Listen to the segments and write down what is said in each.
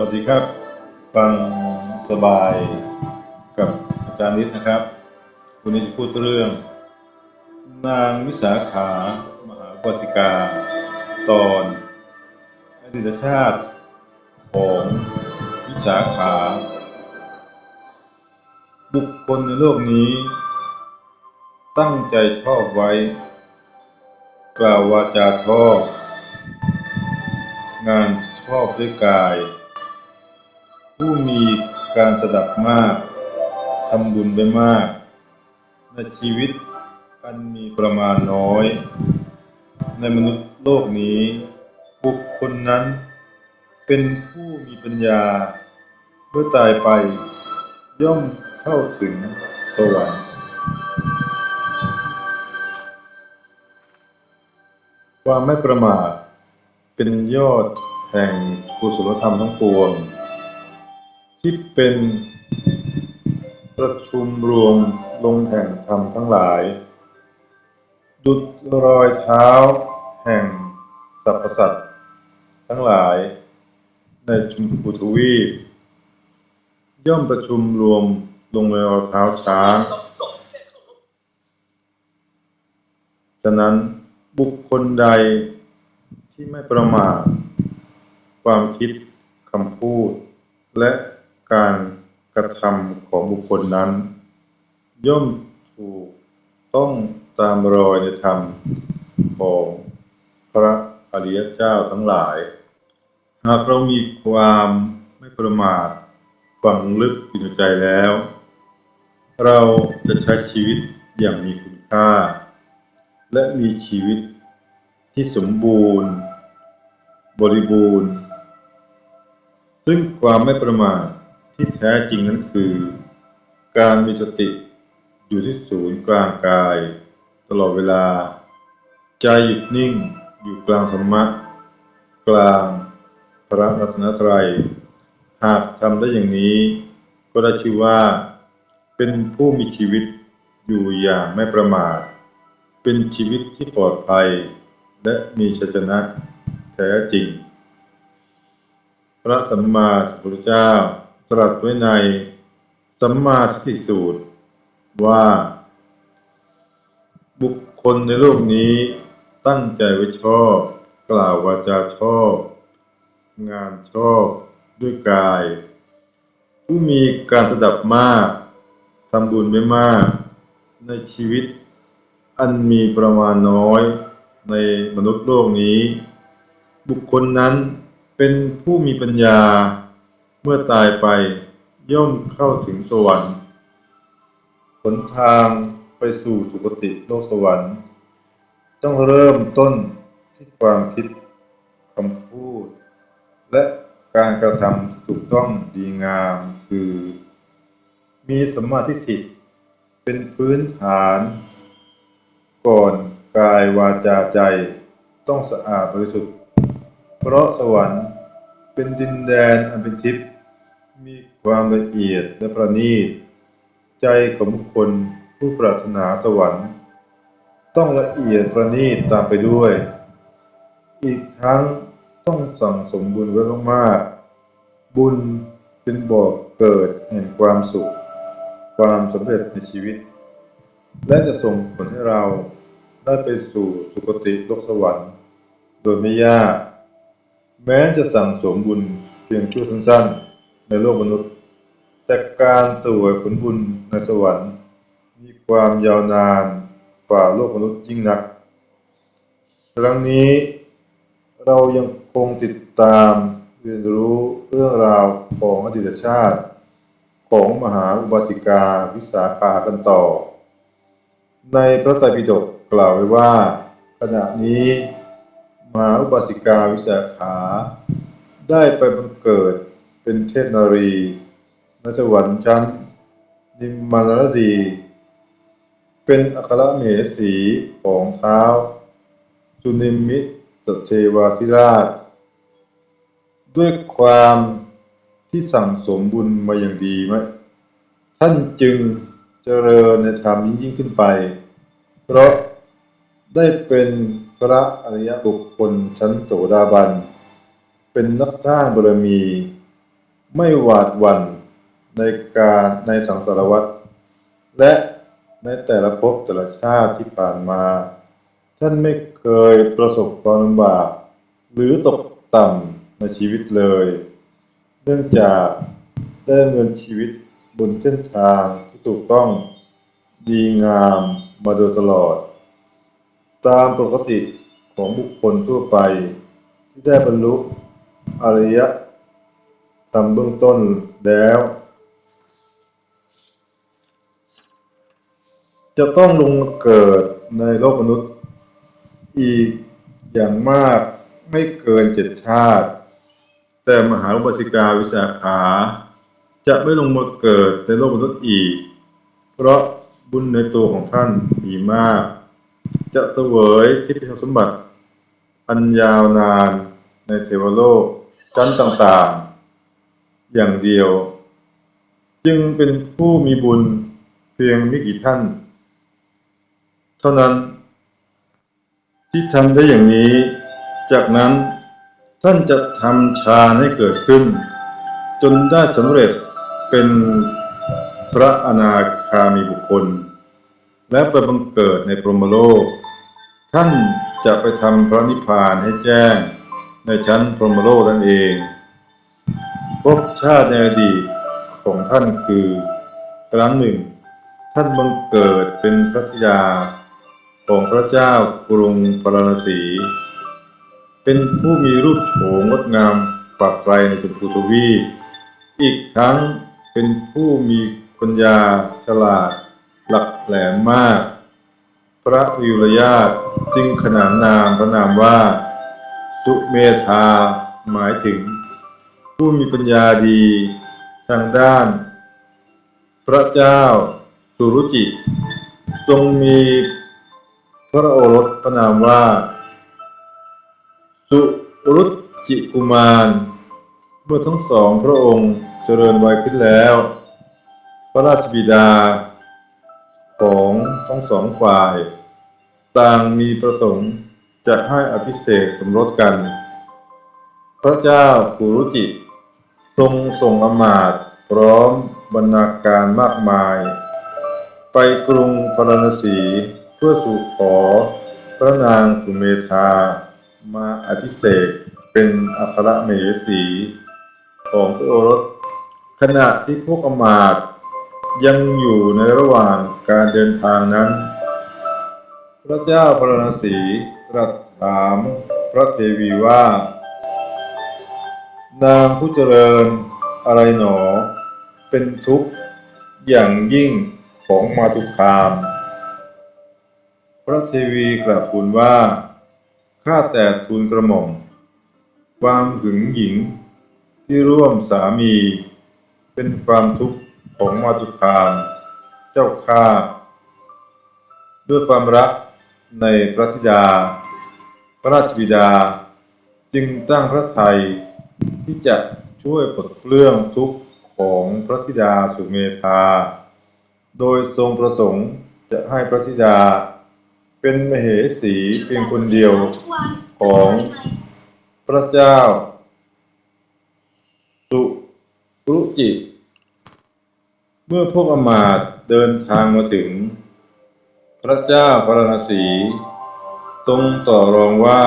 วัสดีครับ ฟังสบายกับอาจารย์นิดนะครับ วันนี้จะพูดเรื่อง นางวิสาขามหาปสิกา ตอนอดีตชาติของวิสาขา บุคคลในโลกนี้ ตั้งใจชอบไว้ กล่าววาจาชอบ งานชอบด้วยกาย การสดับมากทำบุญไปมาก ในชีวิตอันมีประมาณน้อย ในมนุษย์โลกนี้ บุคคลนั้น เป็นผู้มีปัญญา เมื่อตายไป ย่อมเข้าถึงสวรรค์ความไม่ประมาทเป็นยอดแห่งกุศลธรรมทั้งปวง ที่เป็นประชุมรวมลงแห่งธรรมทั้งหลาย ดุจรอยเท้าแห่งสรรพสัตว์ทั้งหลาย ในชุมพูทวีปย่อมประชุมรวมลงในรอยเท้าช้างฉะนั้นบุคคลใดที่ไม่ประมาทความคิดคำพูดและ การกระทำของบุคคลนั้น ย่อมถูกต้องตามรอยในธรรมของพระอริยเจ้าทั้งหลาย หากเรามีความไม่ประมาทฝังลึกอยู่ในใจแล้ว เราจะใช้ชีวิตอย่างมีคุณค่า และมีชีวิตที่สมบูรณ์ บริบูรณ์ ซึ่งความไม่ประมาท ที่แท้จริงนั้นคือ การมีสติอยู่ที่ศูนย์กลางกาย ตลอดเวลา ใจหยุดนิ่งอยู่กลางธรรมะ กลางพระรัตนตรัย หากทำได้อย่างนี้ ก็ได้ชื่อว่า เป็นผู้มีชีวิตอยู่อย่างไม่ประมาท เป็นชีวิตที่ปลอดภัย และมีชัยชนะแท้จริง พระสัมมาสัมพุทธเจ้า ตรัสไว้ในสัมมาสติสูตร ว่า บุคคลในโลกนี้ตั้งใจไว้ชอบ กล่าววาจาชอบ งานชอบด้วยกาย ผู้มีการสดับมากทำบุญไม่มาก ในชีวิต อันมีประมาณน้อยในมนุษย์โลกนี้ บุคคลนั้นเป็นผู้มีปัญญา มื่อตายไปย่อมเข้าถึงสวรรค์หนทางไปสู่สุคติโลกสวรรค์ ต้องเริ่มต้นที่ความคิดคำพูด และการกระทำถูกต้องดีงามคือ มีสัมมาทิฏฐิเป็นพื้นฐาน ก่อนกายวาจาใจต้องสะอาดบริสุทธิ์ เพราะสวรรค์เป็นดินแดนอันเป็นทิพย์ มีความละเอียดและประณีต ใจของบุคคลผู้ปรารถนาสวรรค์ ต้องละเอียดประณีตตามไปด้วย อีกทั้งต้องสั่งสมบุญไว้มากๆบุญเป็นบ่อกเกิดแห่งความสุข ความสำเร็จในชีวิต และจะส่งผลให้เราได้ไปสู่สุคติโลกสวรรค์ โดยไม่ยาก แม้จะสั่งสมบุญเพียงชั่วสั้นๆ ในโลกมนุษย์ แต่การสวยผลบุญในสวรรค์ มีความยาวนานกว่าโลกมนุษย์ยิ่งนัก ครั้งนี้เรายังคงติดตามเรียนรู้เรื่องราวของอดีตชาติ ของมหาอุบาสิกาวิสาขากันต่อ ในพระไตรปิฎกกล่าวไว้ว่า ขณะนี้ มหาอุบาสิกาวิสาขา ได้ไปบังเกิด เป็นเทพนารีนสวรรค์ชั้น นิมมานรดี เป็นอัครมเหสีของเท้า สุนิมิตเทวาธิราช ด้วยความที่สั่งสมบุญมาอย่างดีไหมท่านจึงเจริญในธรรมยิ่งขึ้นไป เพราะได้เป็นพระอริยบุคคลชั้นโสดาบัน เป็นนักสร้างบารมี ไม่หวาดหวั่นในการในสังสารวัฏและในแต่ละภพแต่ละชาติที่ผ่านมา ท่านไม่เคยประสบความลำบากหรือตกต่ำในชีวิตเลย เนื่องจากได้ดำเนินชีวิตบนเส้นทางที่ถูกต้องดีงามมาโดยตลอด ตามปกติของบุคคลทั่วไป ที่ได้บรรลุอริย ธรรมเบื้องต้นแล้ว จะต้องลงมาเกิดในโลกมนุษย์ อีกอย่างมากไม่เกินเจ็ดชาติ แต่มหาอุบาสิกาวิสาขา จะไม่ลงมาเกิดในโลกมนุษย์อีก เพราะบุญในตัวของท่านดีมาก จะเสวยที่พิสมบัติ อันยาวนานในเทวโลกชั้นต่างๆ อย่างเดียว จึงเป็นผู้มีบุญเพียงไม่กี่ท่าน เท่านั้น ที่ทำได้อย่างนี้ จากนั้นท่านจะทำฌานให้เกิดขึ้น จนได้สำเร็จเป็นพระอนาคามีบุคคล และไปบังเกิดในพรหมโลก ท่านจะไปทำพระนิพพานให้แจ้งในชั้นพรหมโลกนั่นเอง ภพชาติในอดีตของท่านคือ ครั้งหนึ่ง ท่านบังเกิดเป็นพระธิดาของพระเจ้ากรุงพาราณสี เป็นผู้มีรูปโฉมงดงามปรับไกลในชมพูทวีปอีกทั้งเป็นผู้มีปัญญาฉลาด หลักแหลมมาก พระวิรญาตจึงขนานนามพระนามว่า สุเมธาหมายถึง ผู้มีปัญญาดี ทางด้าน พระเจ้าสุรุจิ ทรงมีพระโอรสพระนามว่า สุรุจิกุมาร เมื่อทั้งสองพระองค์เจริญวัยขึ้นแล้ว พระราชบิดา ของทั้งสองฝ่าย ต่างมีประสงค์จะให้อภิเษกสมรสกัน พระเจ้าปุรุจิ ทรงส่งอมาตพร้อมบรรณาการมากมาย ไปกรุงพราณสีเพื่อสู่ขอพระนางสุเมธา มาอภิเษกเป็นอัครมเหสีของพระโอรส ขณะที่พวกอมาตย์ยังอยู่ในระหว่างการเดินทางนั้น พระเจ้าพราณสีตรัสถามพระเทวีว่า นางผู้เจริญอะไรหนอ เป็นทุกข์อย่างยิ่งของมาตุคาม พระเทวีกราบทูลว่า ข้าแต่ทูลกระหม่อม ความหึงหญิงที่ร่วมสามี เป็นความทุกข์ของมาตุคาม เจ้าข้าด้วยความรักในพระธิดา พระราชบิดา จึงตั้งพระทัย ที่จะช่วยปลดเปลื้องทุกข์ของพระธิดาสุเมธา โดยทรงประสงค์จะให้พระธิดา เป็นมเหสีเพียงคนเดียวของพระเจ้า สุรุจิ เมื่อพวกอมาตเดินทางมาถึง พระเจ้าพราณสีทรงต่อรองว่า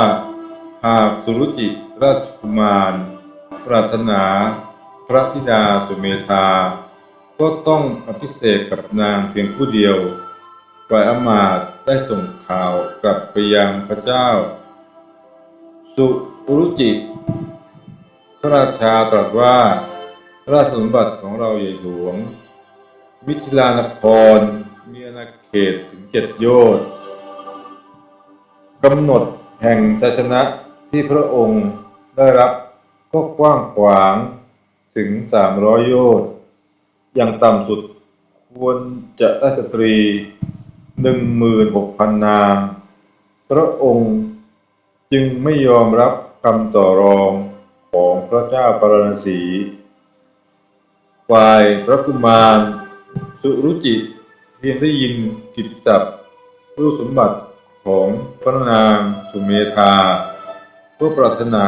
หากสุรุจิราชกุมาร ปรารถนาพระธิดาสุเมธา ก็ต้องอภิเษกกับนางเพียงผู้เดียวฝ่ายอมาต์ได้ส่งข่าวกลับไปยังพระเจ้า สุรุจิพระราชาตรัสว่าราชสมบัติของเราใหญ่หลวง มิถิลานคร มีอาณาเขตถึงเจ็ดโยชน์กำหนดแห่งชัยชนะที่พระองค์ได้รับ ก็กว้างขวางถึงสามร้อยโยชน์อย่างต่ำสุดควรจะได้สตรีหนึ่งหมื่นหกพันนาง พระองค์จึงไม่ยอมรับคำต่อรองของพระเจ้าปราณสีฝ่ายพระกุมารสุรุจิเพียงได้ยินกิตติศัพท์รูปสมบัติของพระนางสุเมธาก็ปรารถนา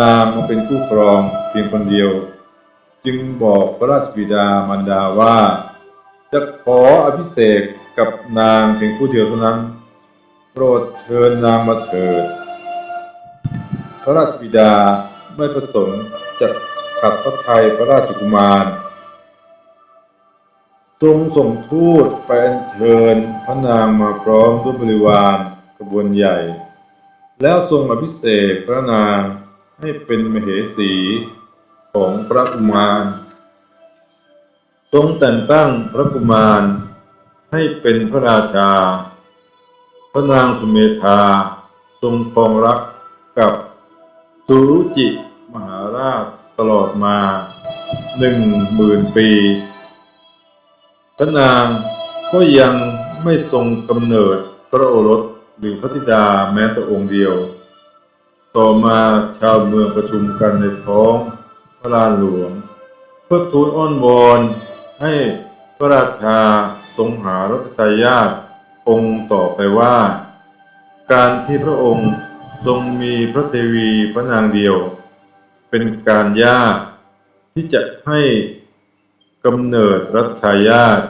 นางมาเป็นคู่ครองเพียงคนเดียว จึงบอกพระราชบิดามารดาว่า จะขออภิเษกกับนางเพียงผู้เดียวเท่านั้น โปรดเชิญนางมาเถิด พระราชบิดาไม่ประสงค์จะขัดพระทัยพระราชกุมารทรงส่งทูตไปอัญเชิญพระนางมาพร้อมด้วยบริวารกระบวนใหญ่ แล้วทรงอภิเษกพระนาง ให้เป็นมเหสีของพระกุมารทรงแต่งตั้งพระกุมารให้เป็นพระราชา พระนางสุเมธาทรงครองรักกับสุรุจิมหาราชตลอดมาหนึ่งหมื่นปี พระนางก็ยังไม่ทรงกำเนิดพระโอรสหรือพระธิดาแม้แต่องค์เดียว ต่อมาชาวเมืองประชุมกันในท้องพระลานหลวง เพื่อทูลอ้อนวอนให้พระราชาทรงหารัชทายาทองค์ต่อไปว่า การที่พระองค์ทรงมีพระเทวีพระนางเดียว เป็นการยากที่จะให้กำเนิดรัชทายาท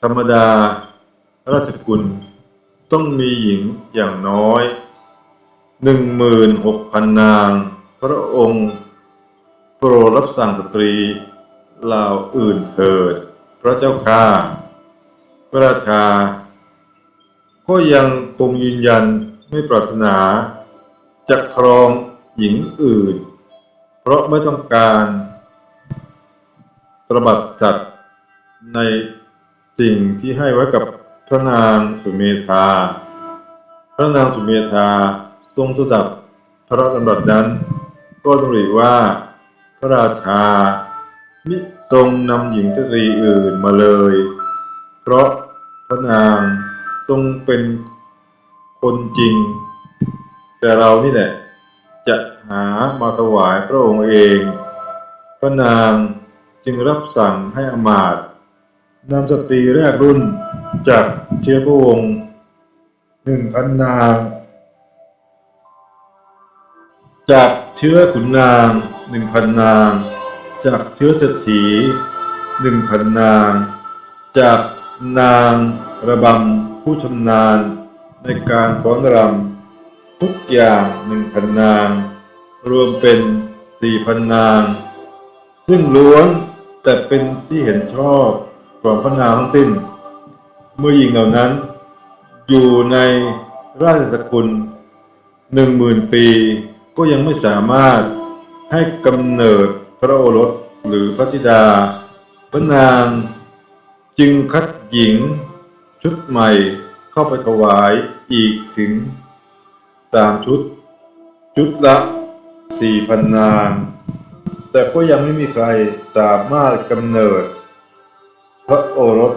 ธรรมดาราชกุลต้องมีหญิงอย่างน้อย หนึ่งหมื่นหกพันนาง พระองค์ โปรดรับสั่งสตรีเหล่าอื่นเถิด พระเจ้าข้าพระราชา ก็ยังคงยืนยันไม่ปรารถนาจะครองหญิงอื่น เพราะไม่ต้องการตระบัดจัดในสิ่งที่ให้ไว้กับพระนางสุเมธา พระนางสุเมธา ทรงสดับพระดำรัสนั้น ก็ดำริว่า พระราชา มิทรงนำหญิงสตรีอื่นมาเลย เพราะพระนางทรงเป็นคนจริง แต่เรานี่แหละ จะหามาถวายพระองค์เอง พระนางจึงรับสั่งให้อมาตนำสตรีแรกรุ่นจากเชื้อพระวงศ์หนึ่งพันนาง จากเชื้อขุนนางหนึ่งพันนาง จากเชื้อเศรษฐีหนึ่งพันนาง จากนางระบำผู้ชำนาญในการฟ้อนรำทุกอย่างหนึ่งพันนาง รวมเป็นสี่พันนาง ซึ่งล้วนแต่เป็นที่เห็นชอบของพระนางทั้งสิ้น เมื่อหญิงเหล่านั้น อยู่ในราชสกุลหนึ่งหมื่นปี ก็ยังไม่สามารถให้กำเนิดพระโอรสหรือพระธิดา พระนางจึงคัดหญิงชุดใหม่เข้าไปถวายอีกถึงสามชุด ชุดละสี่พันนาง แต่ก็ยังไม่มีใครสามารถกำเนิด พระโอรส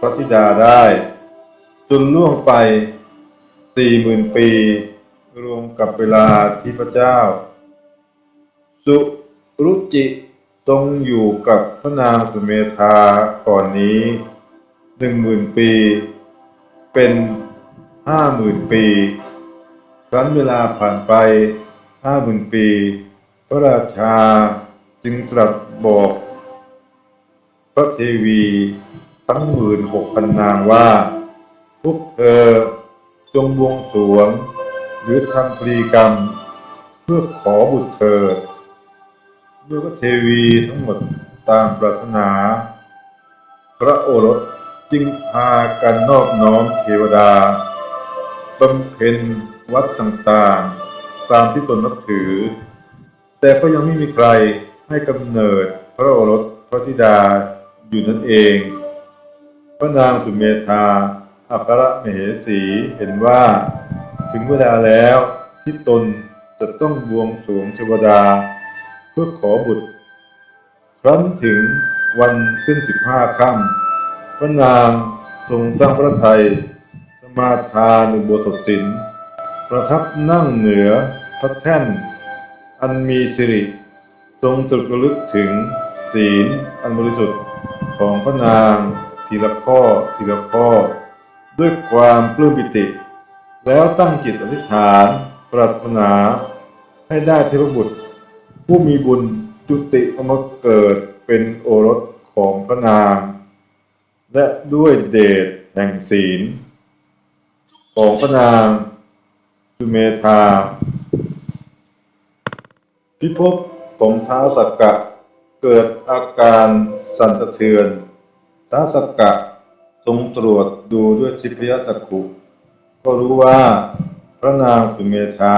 พระธิดาได้ จนล่วงไปสี่หมื่นปี รวมกับเวลาที่พระเจ้า สุรุจิทรงอยู่กับพระนางสุเมธาก่อนนี้หนึ่งหมื่นปี เป็นห้าหมื่นปี ครั้นเวลาผ่านไปห้าหมื่นปี พระราชาจึงตรัสบอก พระเทวีทั้งหมื่นหกพันนางว่า พวกเธอจงบวงสรวง หรือทำพรีกรรม เพื่อขอบุตรเธอเมื่อพระเทวีทั้งหมดตามปรารถนา พระโอรสจึงพากันนอบน้อมเทวดาบำเพ็ญวัดต่างๆ ตามที่ตนนับถือ แต่ก็ยังไม่มีใครให้กำเนิดพระโอรสพระธิดาอยู่นั่นเอง พระนางสุเมธาอัครมเหสีเห็นว่า ถึงเวลาแล้วที่ตนจะต้องบวงสรวงเทวดา เพื่อขอบุตร ครั้นถึงวันขึ้นสิบห้าค่ำพระนางทรงตั้งพระทัยสมาทานอุโบสถศีลประทับนั่งเหนือพระแท่น อันมีสิริ ทรงตรึกระลึกถึงศีลอันบริสุทธิ์ของพระนางทีละข้อทีละข้อ ด้วยความปลื้มปิติ แล้วตั้งจิตอธิษฐานปรารถนาให้ได้เทพบุตร ผู้มีบุญจุติออกมาเกิดเป็นโอรสของพระนาง และด้วยเดชแห่งศีล ของพระนางสุเมธา พิภพของท้าวสักกะเกิดอาการสั่นสะเทือนท้าวสักกะทรงตรวจดูด้วยทิพยจักขุ ก็รู้ว่าพระนางสุเมธา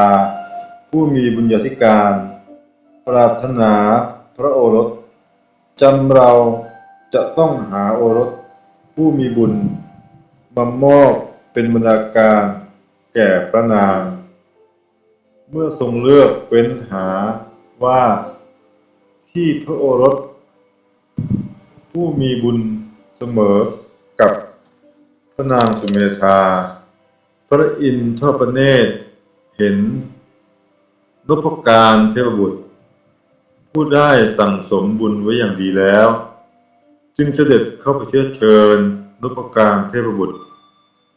ผู้มีบุญญาธิการ ปรารถนาพระโอรสจำเราจะต้องหาโอรส ผู้มีบุญมามอบเป็นบรรดาการแก่พระนาง เมื่อทรงเลือกเว้นหาว่าที่พระโอรส ผู้มีบุญเสมอกับพระนางสุเมธา พระอินทร์ทอดพระเนตรเห็นนพการเทพบุตร ผู้ได้สั่งสมบุญไว้อย่างดีแล้ว จึงเสด็จเข้าไปเชื้อเชิญนพการเทพบุตร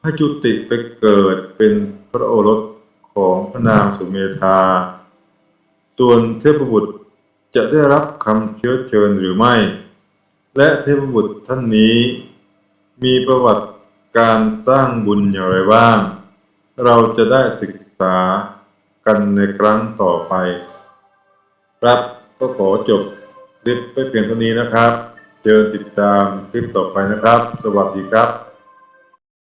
ให้จุติไปเกิดเป็นพระโอรสของพระนางสุเมธา ส่วนเทพบุตรจะได้รับคำเชื้อเชิญหรือไม่ และเทพบุตรท่านนี้ มีประวัติการสร้างบุญอย่างไรบ้าง เราจะได้ศึกษากันในครั้งต่อไป ครับก็ขอจบคลิปไปเพียงเท่านี้นะครับ เจอติดตามคลิปต่อไปนะครับ สวัสดีครับ